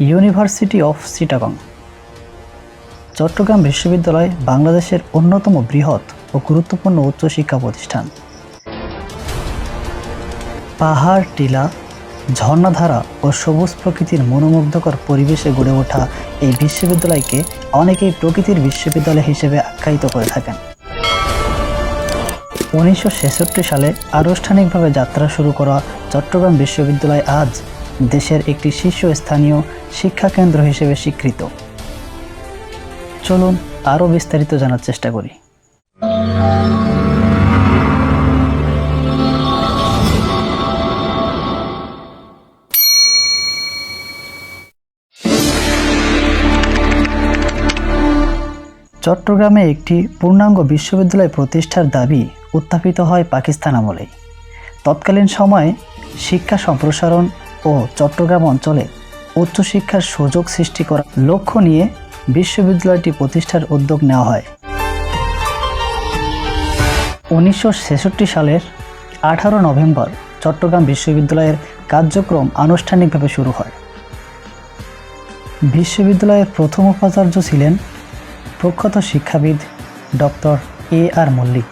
University of Chittagong Chittagong বিশ্ববিদ্যালয় বাংলাদেশের অন্যতম বৃহৎ ও গুরুত্বপূর্ণ উচ্চশিক্ষা প্রতিষ্ঠান। পাহাড়, টিলা, ঝর্ণাধারা ও সবুজ প্রকৃতির মনোমুগ্ধকর পরিবেশে গড়ে ওঠা এই বিশ্ববিদ্যালয়কে অনেকেই প্রকৃতির বিশ্ববিদ্যালয় হিসেবে আখ্যায়িত করে থাকেন। উনিশশো ছেষট্টি সালে আনুষ্ঠানিকভাবে যাত্রা শুরু করা চট্টগ্রাম বিশ্ববিদ্যালয় আজ দেশের একটি শীর্ষস্থানীয় শিক্ষা কেন্দ্র হিসেবে স্বীকৃত। চলুন আরও বিস্তারিত জানার চেষ্টা করি। চট্টগ্রামে একটি পূর্ণাঙ্গ বিশ্ববিদ্যালয় প্রতিষ্ঠার দাবি উত্থাপিত হয় পাকিস্তান আমলেই তৎকালীন সময়ে শিক্ষা সম্প্রসারণ ও চট্টগ্রাম অঞ্চলে উচ্চশিক্ষার সুযোগ সৃষ্টি করার লক্ষ্য নিয়ে বিশ্ববিদ্যালয়টি প্রতিষ্ঠার উদ্যোগ নেওয়া হয়। উনিশশো ছেষট্টি সালের আঠারো নভেম্বর চট্টগ্রাম বিশ্ববিদ্যালয়ের কার্যক্রম আনুষ্ঠানিকভাবে শুরু হয়। বিশ্ববিদ্যালয়ের প্রথম উপাচার্য ছিলেন প্রখ্যাত শিক্ষাবিদ ডক্টর এ আর মল্লিক।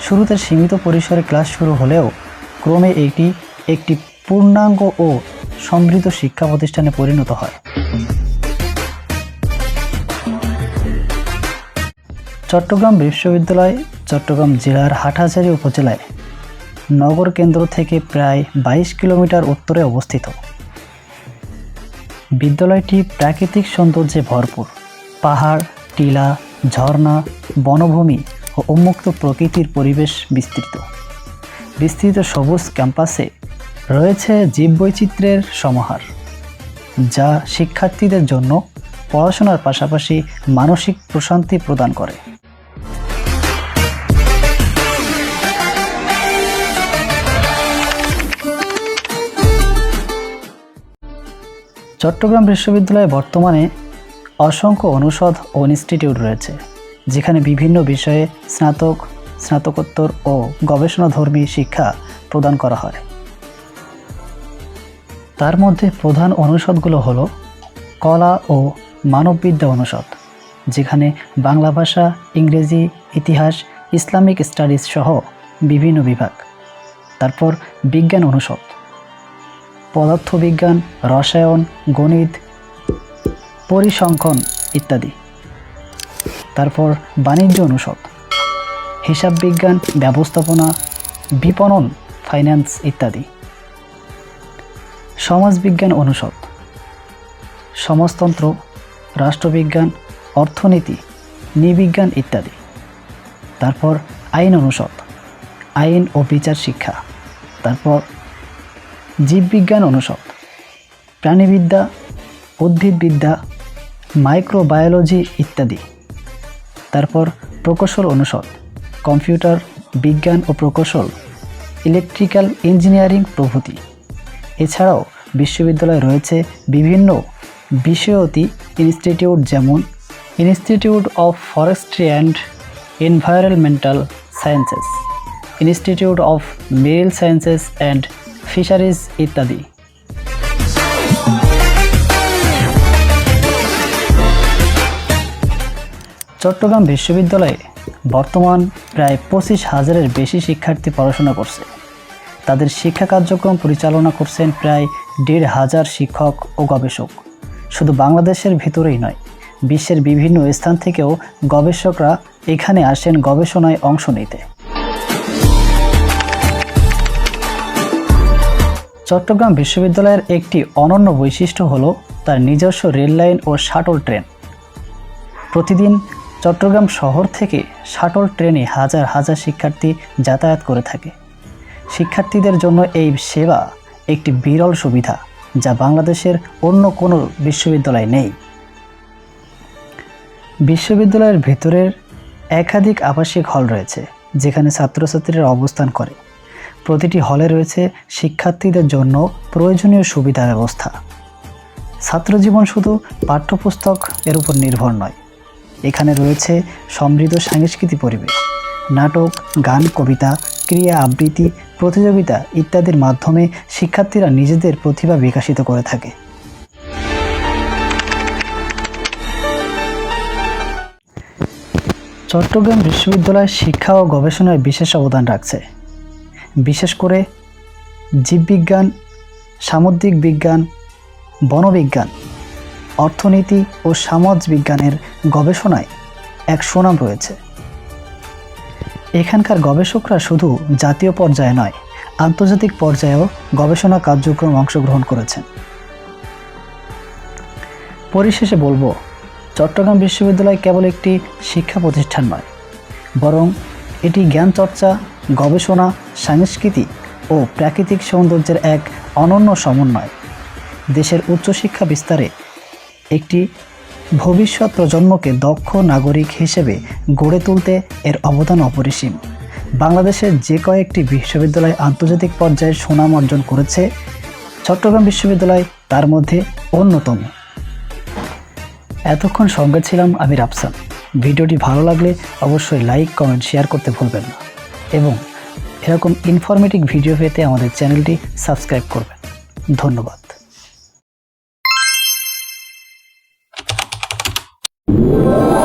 শুরুতে সীমিত পরিসরে ক্লাস শুরু হলেও ক্রমে এটি একটি পূর্ণাঙ্গ ও সমৃদ্ধ শিক্ষা প্রতিষ্ঠানে পরিণত হয়। চট্টগ্রাম বিশ্ববিদ্যালয়, চট্টগ্রাম জেলার হাটহাজারী উপজেলায় নগর কেন্দ্র থেকে প্রায় বাইশ কিলোমিটার উত্তরে অবস্থিত। বিদ্যালয়টি প্রাকৃতিক সৌন্দর্যে ভরপুর। পাহাড়, টিলা, ঝর্ণা, বনভূমি ও উন্মুক্ত প্রকৃতির পরিবেশ বিস্তৃত। বিস্তৃত সবুজ ক্যাম্পাসে রয়েছে জীববৈচিত্র্যের সমাহার, যা শিক্ষার্থীদের জন্য পড়াশোনার পাশাপাশি মানসিক প্রশান্তি প্রদান করে। চট্টগ্রাম বিশ্ববিদ্যালয়ে বর্তমানে অসংখ্য অনুষদ ও ইনস্টিটিউট রয়েছে, যেখানে বিভিন্ন বিষয়ে স্নাতক, স্নাতকোত্তর ও গবেষণাধর্মী শিক্ষা প্রদান করা হয়। তার মধ্যে প্রধান অনুষদগুলো হলো কলা ও মানববিদ্যা অনুষদ, যেখানে বাংলা ভাষা, ইংরেজি, ইতিহাস, ইসলামিক স্টাডিজ সহ বিভিন্ন বিভাগ। তারপর বিজ্ঞান অনুষদ। পদার্থবিজ্ঞান, রসায়ন, গণিত, পরিসংখ্যান ইত্যাদি। তারপর বাণিজ্য অনুষদ। হিসাব বিজ্ঞান ব্যবস্থাপনা, বিপণন, ফাইন্যান্স ইত্যাদি। সমাজবিজ্ঞান অনুষদ। সমাজতন্ত্র, রাষ্ট্রবিজ্ঞান, অর্থনীতি, নৃবিজ্ঞান ইত্যাদি। তারপর আইন অনুষদ, আইন ও বিচার শিক্ষা। তারপর জীববিজ্ঞান অনুষদ, প্রাণীবিদ্যা, উদ্ভিদবিদ্যা, মাইক্রোবায়োলজি ইত্যাদি। তারপর প্রকৌশল অনুষদ, কম্পিউটার বিজ্ঞান ও প্রকৌশল, ইলেকট্রিক্যাল ইঞ্জিনিয়ারিং প্রভৃতি। এছাড়াও বিশ্ববিদ্যালয়ে রয়েছে বিভিন্ন বিষয়তি ইনস্টিটিউট যেমন institute of forestry and environmental sciences, institute of marine sciences and fisheries ইত্যাদি। চট্টগ্রাম বিশ্ববিদ্যালয়ে বর্তমান প্রায় পঁচিশ হাজারের বেশি শিক্ষার্থী পড়াশোনা করছে। তাদের শিক্ষা কার্যক্রম পরিচালনা করছেন প্রায় দেড় হাজার শিক্ষক ও গবেষক। শুধু বাংলাদেশের ভিতরেই নয়, বিশ্বের বিভিন্ন স্থান থেকেও গবেষকরা এখানে আসেন গবেষণায় অংশ নিতে। চট্টগ্রাম বিশ্ববিদ্যালয়ের একটি অনন্য বৈশিষ্ট্য হল তার নিজস্ব রেললাইন ও শাটল ট্রেন। প্রতিদিন চট্টগ্রাম শহর থেকে শাটল ট্রেনে হাজার হাজার শিক্ষার্থী যাতায়াত করে থাকে। শিক্ষার্থীদের জন্য এই সেবা একটি বিরল সুবিধা যা বাংলাদেশের অন্য কোনো বিশ্ববিদ্যালয়ে নেই। বিশ্ববিদ্যালয়ের ভেতরের একাধিক আবাসিক হল রয়েছে, যেখানে ছাত্রছাত্রীরা অবস্থান করে। প্রতিটি হলে রয়েছে শিক্ষার্থীদের জন্য প্রয়োজনীয় সুবিধা ব্যবস্থা। ছাত্রজীবন শুধু পাঠ্যপুস্তক এর উপর নির্ভর নয়, এখানে রয়েছে সমৃদ্ধ সাংস্কৃতিক পরিবেশ। নাটক, গান, কবিতা, ক্রিয়া, আবৃত্তি, প্রতিযোগিতা ইত্যাদির মাধ্যমে শিক্ষার্থীরা নিজেদের প্রতিভা বিকাশিত করে থাকে। চট্টগ্রাম বিশ্ববিদ্যালয় শিক্ষা ও গবেষণায় বিশেষ অবদান রাখছে। বিশেষ করে জীববিজ্ঞান, সামুদ্রিক বিজ্ঞান, বনবিজ্ঞান, অর্থনীতি ও সমাজ বিজ্ঞানের গবেষণায় এক সুনাম রয়েছে। এখানকার গবেষকরা শুধু জাতীয় পর্যায়ে নয়, আন্তর্জাতিক পর্যায়েও গবেষণা কার্যক্রম অংশগ্রহণ করেছেন। পরিশেষে বলব, চট্টগ্রাম বিশ্ববিদ্যালয় কেবল একটি শিক্ষা প্রতিষ্ঠান নয়, বরং এটি জ্ঞান চর্চা গবেষণা, সংস্কৃতি ও প্রাকৃতিক সৌন্দর্যের এক অনন্য সমন্বয়। দেশের উচ্চশিক্ষা বিস্তারে একটি ভবিষ্যৎ প্রজন্মকে দক্ষ নাগরিক হিসেবে গড়ে তুলতে এর অবদান অপরিসীম। বাংলাদেশের যে কয়েকটি বিশ্ববিদ্যালয় আন্তর্জাতিক পর্যায়ে সুনাম অর্জন করেছে, চট্টগ্রাম বিশ্ববিদ্যালয় তার মধ্যে অন্যতম। এতক্ষণ সঙ্গে ছিলাম আমি রাফসান ভিডিওটি ভালো লাগলে অবশ্যই লাইক, কমেন্ট, শেয়ার করতে ভুলবেন না। এবং এরকম ইনফরমেটিভ ভিডিও পেতে আমাদের চ্যানেলটি সাবস্ক্রাইব করবেন। ধন্যবাদ। Whoa.